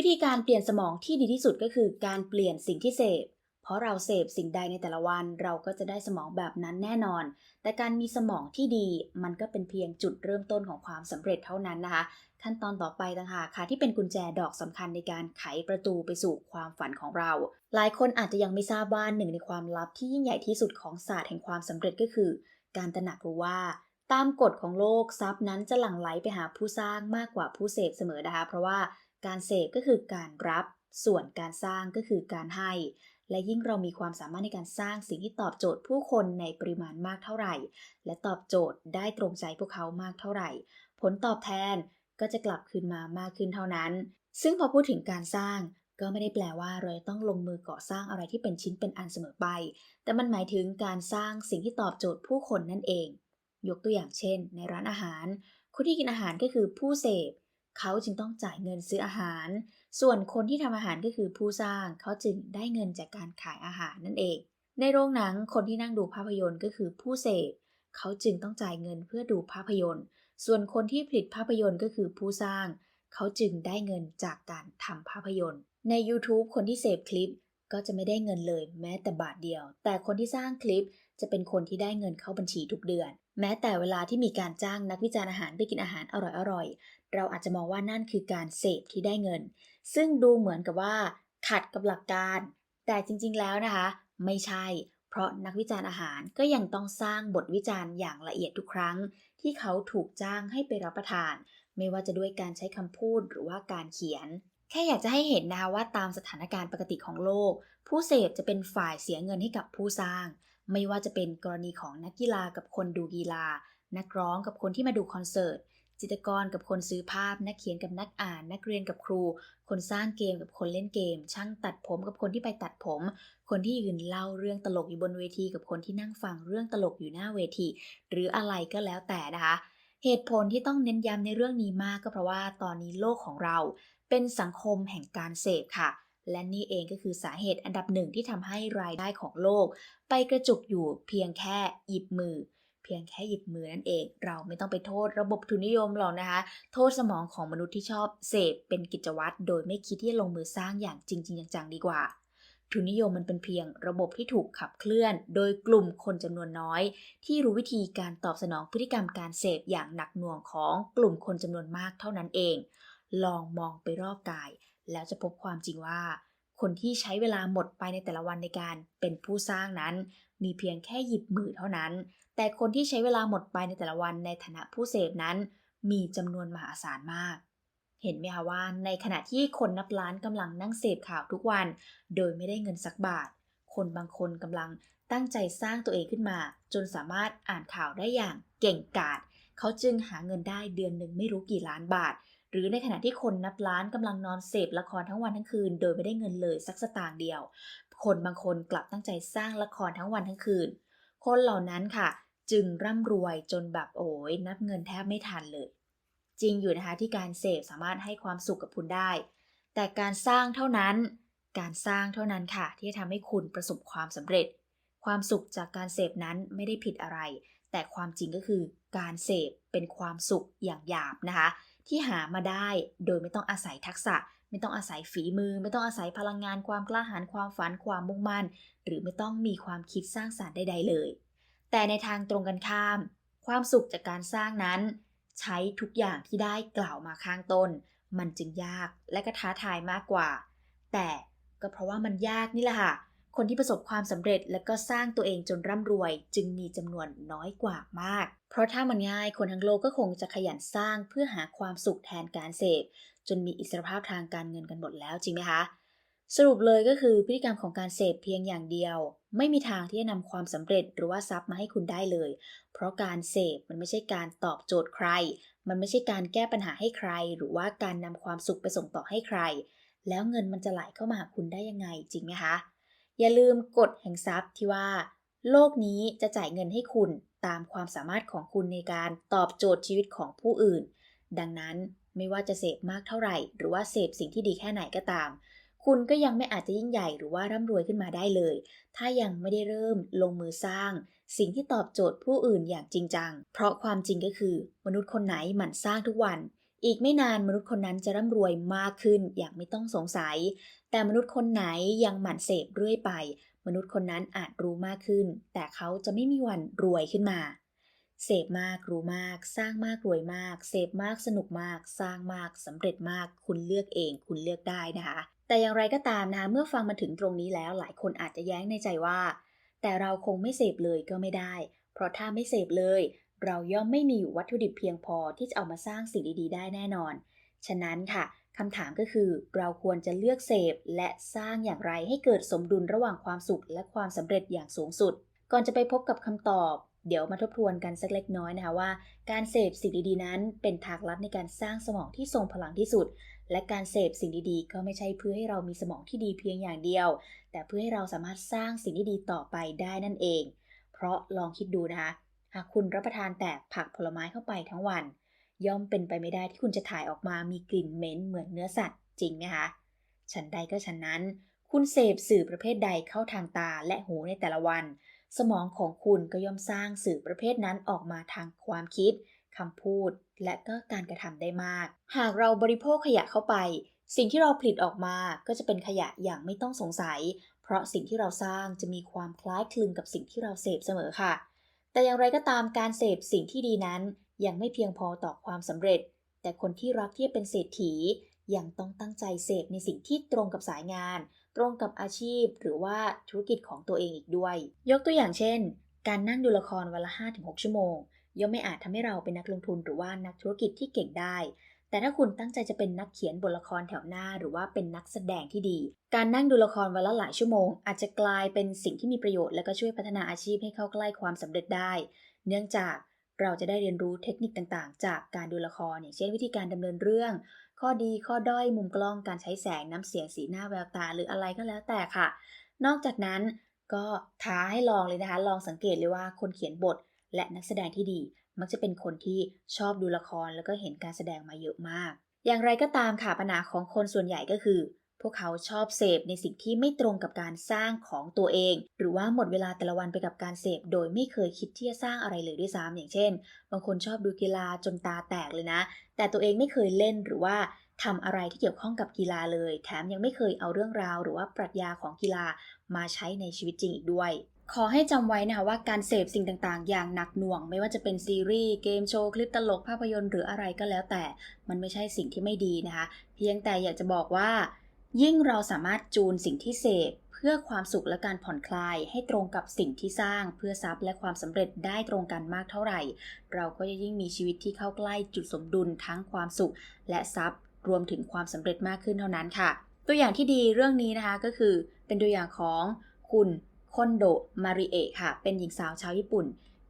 วิธีการเปลี่ยนสมองที่ดีที่สุดก็คือการเปลี่ยนสิ่งที่เสพ เพราะเราเสพสิ่งใดในแต่ละวัน เราก็จะได้สมองแบบนั้นแน่นอน แต่การมีสมองที่ดีมันก็เป็นเพียงจุดเริ่มต้นของความสำเร็จเท่านั้นนะคะ ขั้นตอนต่อไปต่างหากค่ะที่เป็นกุญแจดอกสำคัญในการไขประตูไปสู่ความฝันของเรา หลายคนอาจจะยังไม่ทราบว่าหนึ่งในความลับที่ยิ่งใหญ่ที่สุดของศาสตร์แห่งความสำเร็จก็คือ การตระหนักรู้ว่าตามกฎของโลกทรัพย์นั้นจะหลั่งไหลไปหาผู้สร้างมากกว่าผู้เสพเสมอนะคะ เพราะว่า การเสพก็คือการรับ ส่วนการสร้างก็คือการให้ และยิ่งเรามีความสามารถในการสร้างสิ่งที่ตอบโจทย์ผู้คนในปริมาณมากเท่าไหร่ และตอบโจทย์ได้ตรงใจพวกเขามากเท่าไหร่ ผลตอบแทนก็จะกลับคืนมามากขึ้นเท่านั้น ซึ่งพอพูดถึงการสร้างก็ไม่ได้แปลว่าเราจะต้องลงมือก่อสร้างอะไรที่เป็นชิ้นเป็นอันเสมอไป แต่มันหมายถึงการสร้างสิ่งที่ตอบโจทย์ผู้คนนั่นเอง ยกตัวอย่างเช่น ในร้านอาหาร คนที่กินอาหารก็คือผู้เสพ เขาจึงต้องจ่ายเงินซื้ออาหาร ส่วนคนที่ทำอาหารก็คือผู้สร้าง เขาจึงได้เงินจากการขายอาหารนั่นเอง ในโรงหนังคนที่นั่งดูภาพยนตร์ก็คือผู้เสพ เขาจึงต้องจ่ายเงินเพื่อดูภาพยนตร์ ส่วนคนที่ผลิตภาพยนตร์ก็คือผู้สร้าง เขาจึงได้เงินจากการทำภาพยนตร์ ใน YouTube คนที่เสพคลิปก็จะไม่ได้เงินเลยแม้แต่บาทเดียว แต่คนที่สร้างคลิปจะเป็นคนที่ได้เงินเข้าบัญชีทุกเดือน แม้แต่เวลาที่มีการจ้างนักวิจารณ์อาหารไปกินอาหารอร่อย เราอาจจะมองว่านั่นคือการเสพที่ได้เงิน ซึ่งดูเหมือนกับว่า ขัดกับหลักการ แต่จริงๆแล้วนะคะ ไม่ใช่ เพราะนักวิจารณ์อาหารก็ยังต้องสร้างบทวิจารณ์อย่างละเอียดทุกครั้ง ที่เขาถูกจ้างให้ไปรับประทาน ไม่ว่าจะด้วยการใช้คำพูดหรือว่าการเขียน แค่อยากจะให้เห็นนะคะว่าตามสถานการณ์ปกติของโลก ผู้เสพจะเป็นฝ่ายเสียเงินให้กับผู้สร้าง ไม่ว่าจะเป็นกรณีของนักกีฬากับคนดูกีฬานักร้องกับคนที่มาดูคอนเสิร์ต จิตรกรกับคนซื้อภาพ นักเขียนกับนักอ่าน นักเรียนกับครู คนสร้างเกมกับคนเล่นเกม ช่างตัดผมกับคนที่ไปตัดผม คนที่ยืนเล่าเรื่องตลกอยู่บนเวทีกับคนที่นั่งฟังเรื่องตลกอยู่หน้าเวที หรืออะไรก็แล้วแต่นะคะ เหตุผลที่ต้องเน้นย้ำในเรื่องนี้มากก็เพราะว่าตอนนี้โลกของเรา เป็นสังคมแห่งการเสพค่ะและนี่เองก็คือสาเหตุอันดับหนึ่งที่ทำให้รายได้ของโลก ไปกระจุกอยู่เพียงแค่หยิบมือ พียงแค่หยิบมือนั่นเอง เราไม่ต้องไปโทษระบบทุนนิยมหรอกนะคะ โทษสมองของมนุษย์ที่ชอบเสพเป็นกิจวัตรโดยไม่คิดที่จะลงมือสร้างอย่างจริงจริงจังๆดีกว่า ทุนนิยมมันเป็นเพียงระบบที่ถูกขับเคลื่อน โดยกลุ่มคนจำนวนน้อย ที่รู้วิธีการตอบสนองพฤติกรรมการเสพอย่างหนักหน่วงของกลุ่มคนจำนวนมากเท่านั้นเอง ลองมองไปรอบกาย แล้วจะพบความจริงว่าคนที่ใช้เวลาหมดไปในแต่ละวันในการเป็นผู้สร้างนั้น มีเพียงแค่หยิบมือเท่านั้น แต่คนที่ใช้เวลาหมดไปในแต่ละวันในฐานะผู้เสพนั้น มีจำนวนมหาศาลมาก เห็นไหมคะว่า ในขณะที่คนนับล้านกำลังนั่งเสพข่าวทุกวัน โดยไม่ได้เงินสักบาท คนบางคนกำลังตั้งใจสร้างตัวเองขึ้นมา จนสามารถอ่านข่าวได้อย่างเก่งกาจเขาจึงหาเงินได้เดือนหนึ่งไม่รู้กี่ล้านบาท หรือในขณะที่คนนับล้านกำลังนอนเสพละครทั้งวันทั้งคืน โดยไม่ได้เงินเลยสักสตางค์เดียว คนบางคนกลับตั้งใจสร้างละครทั้งวันทั้งคืน คนเหล่านั้นค่ะ จึงร่ำรวยจนแบบโอ้ยนับเงินแทบไม่ทันเลย จริงอยู่นะคะที่การเสพสามารถให้ความสุขกับคุณได้ แต่การสร้างเท่านั้น การสร้างเท่านั้นค่ะ ที่จะทำให้คุณประสบความสำเร็จ ความสุขจากการเสพนั้นไม่ได้ผิดอะไรแต่ความจริงก็คือการเสพเป็นความสุขอย่างหยาบนะคะ ที่หามาได้โดยไม่ต้องอาศัยทักษะ ไม่ต้องอาศัยฝีมือ ไม่ต้องอาศัยพลังงานความกล้าหาญความฝันความมุ่งมั่น หรือไม่ต้องมีความคิดสร้างสารรค์ใด ๆ เลย แต่ในทางตรงกันข้าม ความสุขจากการสร้างนั้น ใช้ทุกอย่างที่ได้กล่าวมาข้างต้น มันจึงยากและก็ท้าทายมากกว่า แต่ก็เพราะว่ามันยากนี่แหละค่ะ คนที่ประสบความสำเร็จและก็สร้างตัวเองจนร่ำรวย จึงมีจำนวนน้อยกว่ามาก เพราะถ้ามันง่ายคนทั้งโลกก็คงจะขยันสร้างเพื่อหาความสุขแทนการเสพจนมีอิสรภาพทางการเงินกันหมดแล้วจริงไหมคะสรุปเลยก็คือพฤติกรรมของการเสพเพียงอย่างเดียว ไม่มีทางที่จะนำความสำเร็จหรือว่าทรัพย์มาให้คุณได้เลย เพราะการเสพมันไม่ใช่การตอบโจทย์ใคร มันไม่ใช่การแก้ปัญหาให้ใคร หรือว่าการนำความสุขไปส่งต่อให้ใคร แล้วเงินมันจะไหลเข้ามาหาคุณได้ยังไงจริงไหมคะ อย่าลืมกฎแห่งทรัพย์ที่ว่า โลกนี้จะจ่ายเงินให้คุณตามความสามารถของคุณในการตอบโจทย์ชีวิตของผู้อื่น ดังนั้นไม่ว่าจะเสพมากเท่าไหร่ หรือว่าเสพสิ่งที่ดีแค่ไหนก็ตาม คุณก็ยังไม่อาจจะยิ่งใหญ่หรือว่าร่ำรวยขึ้นมาได้เลย ถ้ายังไม่ได้เริ่มลงมือสร้าง สิ่งที่ตอบโจทย์ผู้อื่นอย่างจริงจัง เพราะความจริงก็คือ มนุษย์คนไหนหมั่นสร้างทุกวัน อีกไม่นานมนุษย์คนนั้นจะร่ำรวยมากขึ้นอย่างไม่ต้องสงสัย แต่มนุษย์คนไหนยังหมั่นเสพเรื่อยไป มนุษย์คนนั้นอาจรู้มากขึ้น แต่เขาจะไม่มีวันรวยขึ้นมา เสพมากรู้มาก สร้างมากรวยมาก เสพมากสนุกมาก สร้างมากสำเร็จมาก คุณเลือกเอง คุณเลือกได้นะคะ แต่อย่างไรก็ตามนะคะเมื่อฟังมาถึงตรงนี้แล้ว หลายคนอาจจะแย้งในใจว่า แต่เราคงไม่เสพเลยก็ไม่ได้ เพราะถ้าไม่เสพเลย เราย่อมไม่มีวัตถุดิบเพียงพอที่จะเอามาสร้างสิ่งดีๆ ได้แน่นอน ฉะนั้นค่ะคำถามก็คือเราควรจะเลือกเสพ และสร้างอย่างไรให้เกิดสมดุลระหว่างความสุข และความสำเร็จอย่างสูงสุด ก่อนจะไปพบกับคำตอบ เดี๋ยวมาทบทวนกันสักเล็กน้อยนะคะว่า การเสพสิ่งดีๆนั้น เป็นทางลัดในการสร้างสมองที่ทรงพลังที่สุด และการเสพสิ่งดีๆ ก็ไม่ใช่เพื่อให้เรามีสมองที่ดีเพียงอย่างเดียว แต่เพื่อให้เราสามารถสร้างสิ่งที่ดีต่อไปได้นั่นเอง เพราะลองคิดดูนะคะ หากคุณรับประทานแต่ผักผลไม้เข้าไปทั้งวัน ย่อมเป็นไปไม่ได้ที่คุณจะถ่ายออกมามีกลิ่นเหม็นเหมือนเนื้อสัตว์จริงไหมคะฉันใดก็ฉันนั้น คุณเสพสื่อประเภทใดเข้าทางตาและหูในแต่ละวัน สมองของคุณก็ย่อมสร้างสื่อประเภทนั้นออกมาทางความคิดคำพูด และก็การกระทำได้มาก หากเราบริโภคขยะเข้าไป สิ่งที่เราผลิตออกมาก็จะเป็นขยะอย่างไม่ต้องสงสัย เพราะสิ่งที่เราสร้างจะมีความคล้ายคลึงกับสิ่งที่เราเสพเสมอค่ะ แต่อย่างไรก็ตามการเสพสิ่งที่ดีนั้น ยังไม่เพียงพอต่อความสำเร็จ แต่คนที่รักที่จะเป็นเศรษฐียังต้องตั้งใจเสพในสิ่งที่ตรงกับสายงาน ตรงกับอาชีพ หรือว่าธุรกิจของตัวเองอีกด้วย ยกตัวอย่างเช่น การนั่งดูละครวันละ 5-6 ชั่วโมงย่อมไม่อาจทำให้เราเป็นนักลงทุนหรือว่านักธุรกิจที่เก่งได้ แต่ถ้าคุณตั้งใจจะเป็นนักเขียนบทละครแถวหน้า หรือว่าเป็นนักแสดงที่ดี การนั่งดูละครวันละหลายชั่วโมง อาจจะกลายเป็นสิ่งที่มีประโยชน์และก็ช่วยพัฒนาอาชีพให้เข้าใกล้ความสำเร็จได้ เนื่องจากเราจะได้เรียนรู้เทคนิคต่างๆ จากการดูละครอย่างเช่นวิธีการดำเนินเรื่อง ข้อดีข้อด้อยมุมกล้องการใช้แสงน้ำเสียงสีหน้าแววตา หรืออะไรก็แล้วแต่ค่ะ นอกจากนั้นก็ท้าให้ลองเลยนะคะ ลองสังเกตเลยว่าคนเขียนบทและนักแสดงที่ดี มักจะเป็นคนที่ชอบดูละครแล้วก็เห็นการแสดงมาเยอะมาก อย่างไรก็ตามค่ะปัญหาของคนส่วนใหญ่ก็คือ พวกเขาชอบเสพในสิ่งที่ไม่ตรงกับการสร้างของตัวเอง หรือว่าหมดเวลาแต่ละวันไปกับการเสพโดยไม่เคยคิดที่จะสร้างอะไรเลยด้วยซ้ำอย่างเช่น บางคนชอบดูกีฬาจนตาแตกเลยนะ แต่ตัวเองไม่เคยเล่นหรือว่าทำอะไรที่เกี่ยวข้องกับกีฬาเลย แถมยังไม่เคยเอาเรื่องราว หรือว่าปรัชญาของกีฬามาใช้ในชีวิตจริงอีกด้วย ขอให้จำไว้นะคะว่าการเสพสิ่งต่างๆ อย่างหนักหน่วง ไม่ว่าจะเป็นซีรีส์เกมโชว์คลิปตลกภาพยนตร์หรืออะไรก็แล้วแต่ มันไม่ใช่สิ่งที่ไม่ดีนะคะ เพียงแต่อยากจะบอกว่า ยิ่งเราสามารถจูนสิ่งที่เสพเพื่อความสุขและการผ่อนคลายให้ตรงกับสิ่งที่สร้างเพื่อทรัพย์และความสำเร็จได้ตรงกันมากเท่าไหร่ เราก็จะยิ่งมีชีวิตที่เข้าใกล้จุดสมดุลทั้งความสุข และทรัพย์รวมถึงความสำเร็จมากขึ้นเท่านั้นค่ะ ตัวอย่างที่ดีเรื่องนี้นะคะก็คือเป็นตัวอย่างของคุณ คอนโดมาริเอะค่ะ เป็นหญิงสาวชาวญี่ปุ่น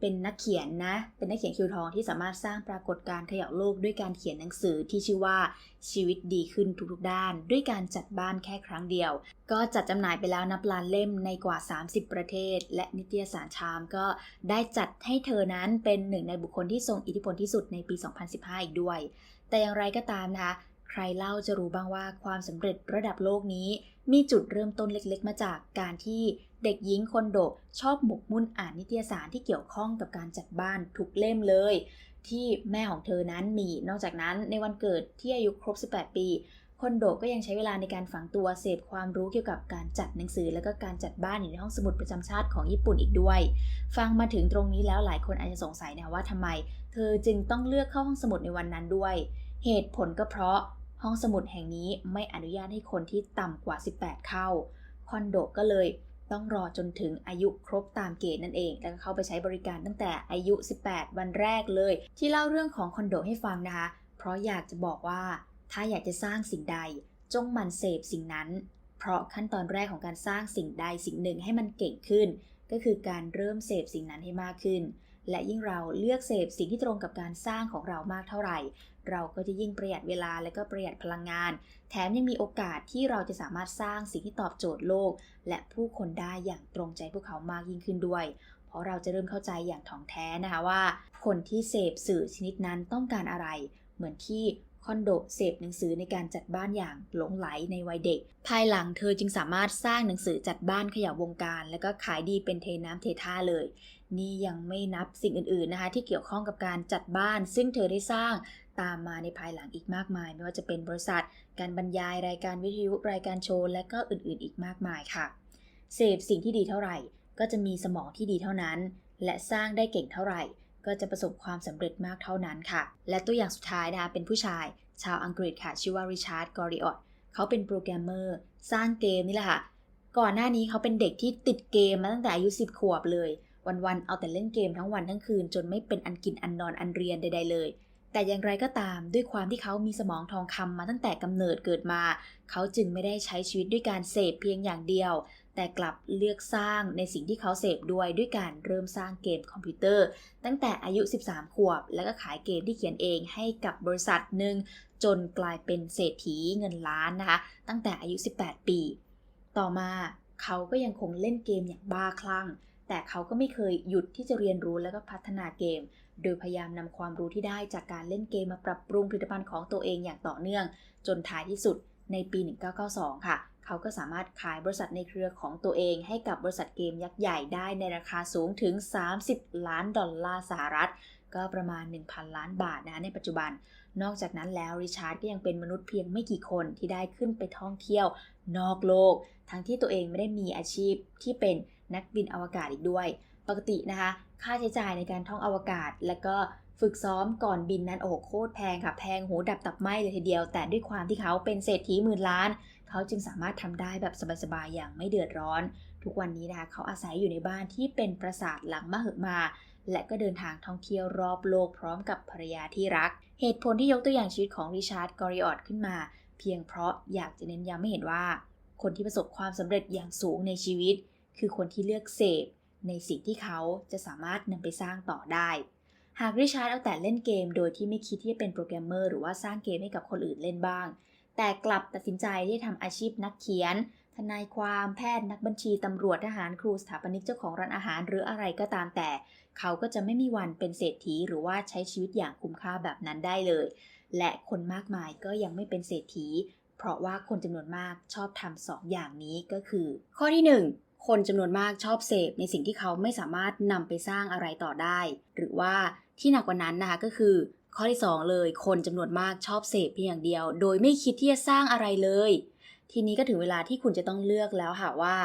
เป็นนักเขียนนะ เป็นนักเขียนคิวทองที่สามารถสร้างปรากฏการณ์เขย่าโลกด้วยการเขียนหนังสือที่ชื่อว่าชีวิตดีขึ้นทุกๆด้าน ด้วยการจัดบ้านแค่ครั้งเดียว ก็จัดจำหน่ายไปแล้วนับล้านเล่มในกว่า 30 ประเทศ และนิตยสารชามก็ได้จัดให้เธอนั้นเป็นหนึ่งในบุคคลที่ทรงอิทธิพลที่สุดในปี 2015 อีกด้วย แต่อย่างไรก็ตามนะคะ ใครเล่าจะรู้บ้างว่าความสำเร็จระดับโลกนี้ มีจุดเริ่มต้นเล็กๆ มาจากการที่เด็กหญิงคนโดชอบหมกมุ่นอ่านนิตยสารที่เกี่ยวข้องกับการจัดบ้านทุกเล่มเลย ที่แม่ของเธอนั้นมี นอกจากนั้นในวันเกิดที่อายุครบ 18 ปีคนโดก็ยังใช้เวลาในการฝังตัวเสพความรู้เกี่ยวกับการจัดหนังสือ และก็การจัดบ้านอยู่ในห้องสมุดประจำชาติของญี่ปุ่นอีกด้วย ฟังมาถึงตรงนี้แล้วหลายคนอาจจะสงสัยนะว่าทำไม เธอจึงต้องเลือกเข้าห้องสมุดในวันนั้นด้วย เหตุผลก็เพราะ ห้องสมุดแห่งนี้ไม่อนุญาตให้คนที่ต่ำกว่า 18 เข้า คอนโดก็เลยต้องรอจนถึงอายุครบตามเกณฑ์นั่นเอง แล้วก็เข้าไปใช้บริการตั้งแต่อายุ 18 วันแรกเลย ที่เล่าเรื่องของคอนโดให้ฟังนะคะ เพราะอยากจะบอกว่าถ้าอยากจะสร้างสิ่งใด จงมันเสพสิ่งนั้น เพราะขั้นตอนแรกของการสร้างสิ่งใดสิ่งหนึ่งให้มันเก่งขึ้น ก็คือการเริ่มเสพสิ่งนั้นให้มากขึ้น และยิ่งเราเลือกเสพสิ่งที่ตรงกับการสร้างของเรามากเท่าไหร่ เราก็จะยิ่งประหยัดเวลาและก็ประหยัดพลังงาน แถมยังมีโอกาสที่เราจะสามารถสร้างสิ่งที่ตอบโจทย์โลก และผู้คนได้อย่างตรงใจพวกเขามากยิ่งขึ้นด้วย เพราะเราจะเริ่มเข้าใจอย่างถ่องแท้นะคะว่า คนที่เสพสื่อชนิดนั้นต้องการอะไร เหมือนที่ คอนโดเสพหนังสือในการจัดบ้านอย่างหลงไหลในวัยเด็ก ภายหลังเธอจึงสามารถสร้างหนังสือจัดบ้านขย่าวงการ และก็ขายดีเป็นเทน้ำเทท่าเลย นี่ยังไม่นับสิ่งอื่นๆนะคะ ที่เกี่ยวข้องกับการจัดบ้าน ซึ่งเธอได้สร้างตามมาในภายหลังอีกมากมาย ไม่ว่าจะเป็นบริษัท การบรรยายรายการวิทยุรายการโชว์และก็อื่นๆ อีกมากมายค่ะ เสพสิ่งที่ดีเท่าไหร่ ก็จะมีสมองที่ดีเท่านั้น และสร้างได้เก่งเท่าไหร่ ก็จะประสบความสำเร็จมากเท่านั้นค่ะ และตัวอย่างสุดท้ายนะคะเป็นผู้ชายชาวอังกฤษค่ะ ชื่อว่าริชาร์ดกอริออตเขาเป็นโปรแกรมเมอร์สร้างเกมนี่แหละค่ะ ก่อนหน้านี้เขาเป็นเด็กที่ติดเกมมาตั้งแต่อายุ 10 ขวบเลย วันๆ เอาแต่เล่นเกมทั้งวันทั้งคืน จนไม่เป็นอันกินอันนอนอันเรียนใด ๆ เลย แต่อย่างไรก็ตามด้วยความที่เขามีสมองทองคำมาตั้งแต่กำเนิดเกิดมา เขาจึงไม่ได้ใช้ชีวิตด้วยการเสพเพียงอย่างเดียว แต่กลับเลือกสร้างในสิ่งที่เขาเสพด้วยด้วยการเริ่มสร้างเกมคอมพิวเตอร์ ตั้งแต่อายุ 13 ขวบ แล้วก็ขายเกมที่เขียนเองให้กับบริษัทหนึ่งจนกลายเป็นเศรษฐีเงินล้านนะคะ ตั้งแต่อายุ 18 ปี ต่อมาเขาก็ยังคงเล่นเกมอย่างบ้าคลั่ง แต่เขาก็ไม่เคยหยุดที่จะเรียนรู้และก็พัฒนาเกม โดยพยายามนำความรู้ที่ได้จากการเล่นเกมมาปรับปรุงผลิตภัณฑ์ของตัวเองอย่างต่อเนื่อง จนท้ายที่สุดในปี 1992 ค่ะ เขาก็สามารถขายบริษัทในเครือของตัวเองให้กับบริษัทเกมยักษ์ใหญ่ได้ในราคาสูงถึง 30 ล้านดอลลาร์สหรัฐ ก็ประมาณ 1,000 ล้านบาทนะในปัจจุบัน นอกจากนั้นแล้วริชาร์ดก็ยังเป็นมนุษย์เพียงไม่กี่คนที่ได้ขึ้นไปท่องเที่ยวนอกโลก ทั้งที่ตัวเองไม่ได้มีอาชีพที่เป็นนักบินอวกาศอีกด้วย ปกตินะคะ ค่าใช้จ่ายในการท่องอวกาศ และก็ ฝึกซ้อมก่อนบินนั้นโอ้โหโคตรแพงค่ะ แพงหูดับตับไหมเลยทีเดียว แต่ด้วยความที่เขาเป็นเศรษฐีหมื่นล้าน เขาจึงสามารถทำได้แบบสบายๆอย่างไม่เดือดร้อน ทุกวันนี้นะคะเขาอาศัยอยู่ในบ้านที่เป็นปราสาทหลังมหึมา และก็เดินทางท่องเที่ยวรอบโลกพร้อมกับภรรยาที่รัก เหตุผลที่ยกตัวอย่างชีวิตของริชาร์ดกอริออตขึ้นมา เพียงเพราะอยากจะเน้นย้ำให้เห็นว่า คนที่ประสบความสำเร็จอย่างสูงในชีวิต คือคนที่เลือกเสพในสิ่งที่เขาจะสามารถนำไปสร้างต่อได้ หากริชาร์ดเอาแต่เล่นเกมโดยที่ไม่คิดที่จะเป็นโปรแกรมเมอร์หรือว่าสร้างเกมให้กับคนอื่นเล่นบ้าง แต่กลับตัดสินใจที่จะทำอาชีพนักเขียน ทนายความแพทย์นักบัญชีตำรวจทหารครูสถาปนิกเจ้าของร้านอาหารหรืออะไรก็ตามแต่ เขาก็จะไม่มีวันเป็นเศรษฐีหรือว่าใช้ชีวิตอย่างคุ้มค่าแบบนั้นได้เลย และคนมากมายก็ยังไม่เป็นเศรษฐี เพราะว่าคนจำนวนมากชอบทำสองอย่างนี้ก็คือ ข้อที่หนึ่ง คนจำนวนมากชอบเสพในสิ่งที่เขาไม่สามารถนำไปสร้างอะไรต่อได้ หรือว่าที่หนักกว่านั้นนะคะก็คือ ข้อที่ 2 เลย คนจำนวนมากชอบเสพเพียงอย่างเดียว โดยไม่คิดที่จะสร้างอะไรเลย ทีนี้ก็ถึงเวลาที่คุณจะต้องเลือกแล้วค่ะว่า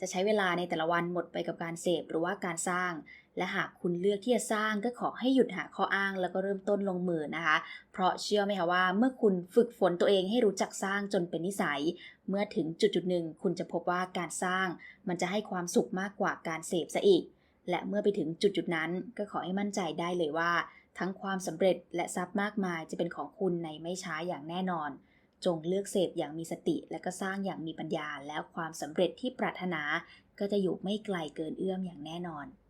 จะใช้เวลาในแต่ละวันหมดไปกับการเสพหรือว่าการสร้าง และหากคุณเลือกที่จะสร้างก็ขอให้หยุดหาข้ออ้างแล้วก็เริ่มต้นลงมือนะคะ เพราะเชื่อไหมคะว่าเมื่อคุณฝึกฝนตัวเองให้รู้จักสร้างจนเป็นนิสัย เมื่อถึงจุดจุดหนึ่งคุณจะพบว่าการสร้าง มันจะให้ความสุขมากกว่าการเสพซะอีก และเมื่อไปถึงจุดจุดนั้น ก็ขอให้มั่นใจได้เลยว่า ทั้งความสำเร็จและทรัพย์มากมายจะเป็นของคุณในไม่ช้าอย่างแน่นอน จงเลือกเสพอย่างมีสติ และก็สร้างอย่างมีปัญญา แล้วความสำเร็จที่ปรารถนา ก็จะอยู่ไม่ไกลเกินเอื้อมอย่างแน่นอน